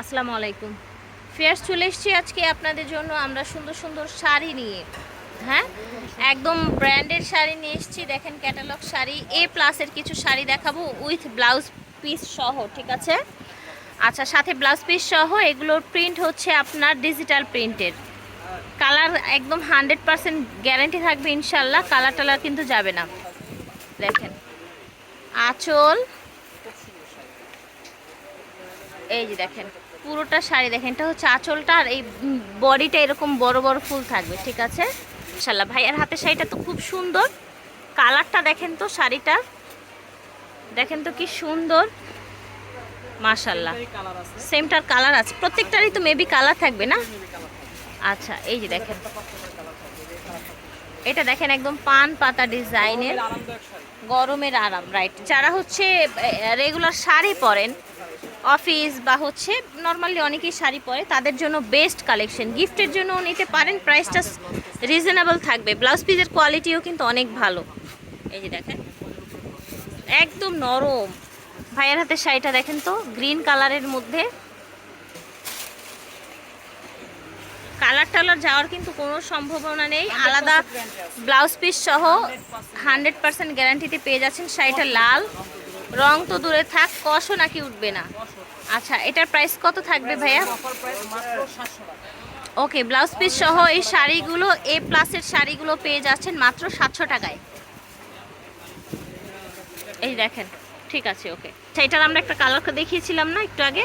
আসসালামু আলাইকুম। ফেয়ার চলে এসেছি আজকে আপনাদের জন্য আমরা সুন্দর সুন্দর শাড়ি নিয়ে। হ্যাঁ? একদম ব্র্যান্ডের শাড়ি নিয়ে এসেছি। দেখেন ক্যাটালগ শাড়ি। এ প্লাসের কিছু শাড়ি দেখাবো উইথ ব্লাউজ পিস সহ, ঠিক আছে? আচ্ছা সাথে ব্লাউজ পিস সহ, এগুলোর প্রিন্ট হচ্ছে আপনার ডিজিটাল প্রিন্টের কালার একদম হান্ড্রেড পারসেন্ট গ্যারেন্টি থাকবে ইনশাল্লাহ কালার টালার কিন্তু যাবে না। দেখেন। আঁচল। এই যে দেখেন। পুরোটা শাড়ি দেখেন এটা হচ্ছে আঁচলটা আর এই বডিটা এরকম বড় বড় ফুল থাকবে ঠিক আছে? ইনশাল্লাহ ভাইয়ার হাতে শাড়িটা তো খুব সুন্দর। কালারটা দেখেন তো শাড়িটার। দেখেন তো কি সুন্দর। মাশাল্লাহ সেমটার কালার আছে। প্রত্যেকটারই তো মেবি কালার থাকবে না? আচ্ছা এই যে দেখেন। এটা দেখেন একদম পান পাতা ডিজাইনের। গরমের আরাম রাইট যারা হচ্ছে রেগুলার শাড়ি পরেন অফিস বা হচ্ছে নর্মালি অনেকেই শাড়ি পরে, তাদের জন্য বেস্ট কালেকশন গিফটের জন্য নিতে পারেন প্রাইসটা রিজনেবল থাকবে। ব্লাউজ পিসের কোয়ালিটিও কিন্তু অনেক ভালো। এই যে দেখেন, একদম নরম। ভাইয়ের হাতে শাড়িটা দেখেন তো গ্রিন কালারের মধ্যে। কালার টালার যাওয়ার কিন্তু কোনো সম্ভাবনা নেই। আলাদা ব্লাউজ পিস সহ হান্ড্রেড পার্সেন্ট গ্যারান্টিতে পেয়ে যাচ্ছেন শাড়িটা লাল। রং তো দূরে থাক কষও নাকি উঠবে না? আচ্ছা এটার প্রাইস কত থাকবে ভাইয়া? অফার প্রাইস মাত্র 700 টাকা ওকে ব্লাউজ পিস সহ এই শাড়িগুলো এ প্লাসের শাড়িগুলো পেয়ে যাচ্ছেন মাত্র সাতশো টাকায়। এই দেখেন, ঠিক আছে ওকে আচ্ছা এটার আমরা একটা কালার দেখিয়েছিলাম না একটু আগে?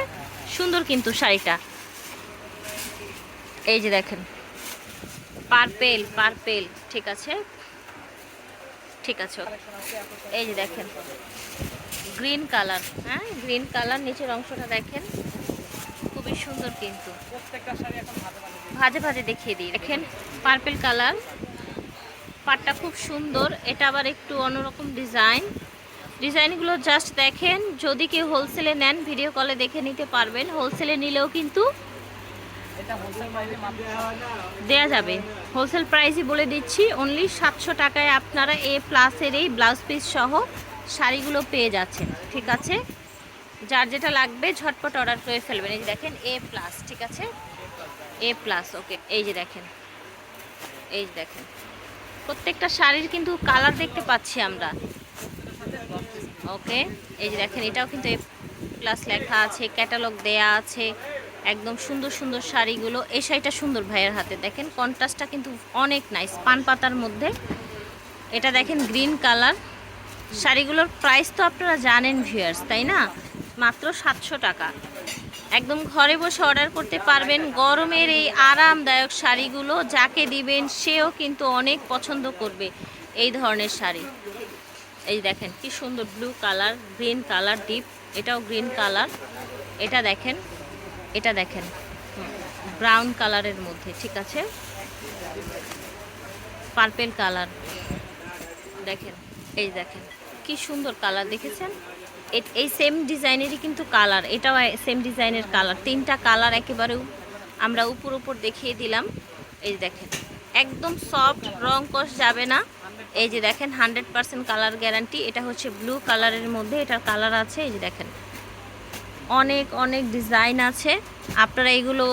সুন্দর কিন্তু শাড়িটা। এই যে দেখেন পার্পেল পার্পেল ঠিক আছে? ঠিক আছে এই যে দেখেন গ্রিন কালার হ্যাঁ? গ্রিন কালার নিচের অংশটা দেখেন। খুবই সুন্দর কিন্তু। ভাজে ভাজে দেখিয়ে দিই। দেখেন পার্পেল কালার পাটটা খুব সুন্দর। এটা আবার একটু অন্যরকম ডিজাইন ডিজাইনগুলো জাস্ট দেখেন। যদি কেউ হোলসেলে নেন ভিডিও কলে দেখে নিতে পারবেন। হোলসেলে নিলেও কিন্তু দেয়া যাবে। হোলসেল প্রাইসই বলে দিচ্ছি অনলি সাতশো টাকায় আপনারা এ প্লাসের এই ব্লাউজ পিস সহ শাড়িগুলো পেয়ে যাচ্ছেন, ঠিক আছে? যার যেটা লাগবে ঝটপট অর্ডার করে ফেলবেন। এই যে দেখেন এ প্লাস ঠিক আছে? এ প্লাস ওকে এই যে দেখেন, এই যে দেখেন। প্রত্যেকটা শাড়ির কিন্তু কালার দেখতে পাচ্ছি আমরা। ওকে এই যে দেখেন, এটাও কিন্তু এ প্লাস লেখা আছে ক্যাটালগ দেয়া আছে, একদম সুন্দর সুন্দর শাড়িগুলো। এই শাড়িটা সুন্দর ভাইয়ের হাতে, দেখেন কন্ট্রাস্টটা কিন্তু অনেক নাইস পান পাতার মধ্যে। এটা দেখেন গ্রিন কালার শাড়িগুলোর প্রাইস তো আপনারা জানেন ভিউয়ার্স তাই না? মাত্র সাতশো টাকা। একদম ঘরে বসে অর্ডার করতে পারবেন গরমের এই আরামদায়ক শাড়িগুলো। যাকে দিবেন, সেও কিন্তু অনেক পছন্দ করবে এই ধরনের শাড়ি। এই দেখেন, কি সুন্দর blue colour green colour deep এটাও গ্রিন কালার এটা দেখেন এটা দেখেন। ব্রাউন কালারের মধ্যে, ঠিক আছে? পার্পেল কালার দেখেন, এই দেখেন। কি সুন্দর কালার দেখেছেন? এই সেম ডিজাইনেরই কিন্তু কালার এটাও সেম ডিজাইনের কালার তিনটা কালার একেবারে আমরা উপর উপর দেখিয়ে দিলাম। এই দেখেন, একদম সফট রং কষ যাবে না। এই যে দেখেন হান্ড্রেড পার্সেন্ট কালার গ্যারান্টি এটা হচ্ছে ব্লু কালারের মধ্যে এটার কালার আছে। এই যে দেখেন অনেক অনেক ডিজাইন আছে। আপনারা এগুলো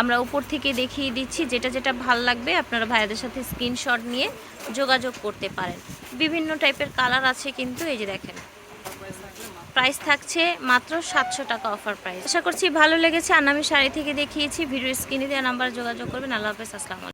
আমরা উপর থেকে দেখিয়ে দিচ্ছি, যেটা যেটা ভালো লাগবে, আপনারা ভাইয়াদের সাথে স্ক্রিনশট নিয়ে যোগাযোগ করতে পারেন। বিভিন্ন টাইপের কালার আছে কিন্তু, এই যে দেখেন। প্রাইস থাকছে মাত্র সাতশো টাকা অফার প্রাইস আশা করছি ভালো লেগেছে আর আমি শাড়ি থেকে দেখিয়েছি ভিডিও স্ক্রিনে দেওয়া নাম্বার যোগাযোগ করবেন। আল্লাহ হাফেজ, আসসালামু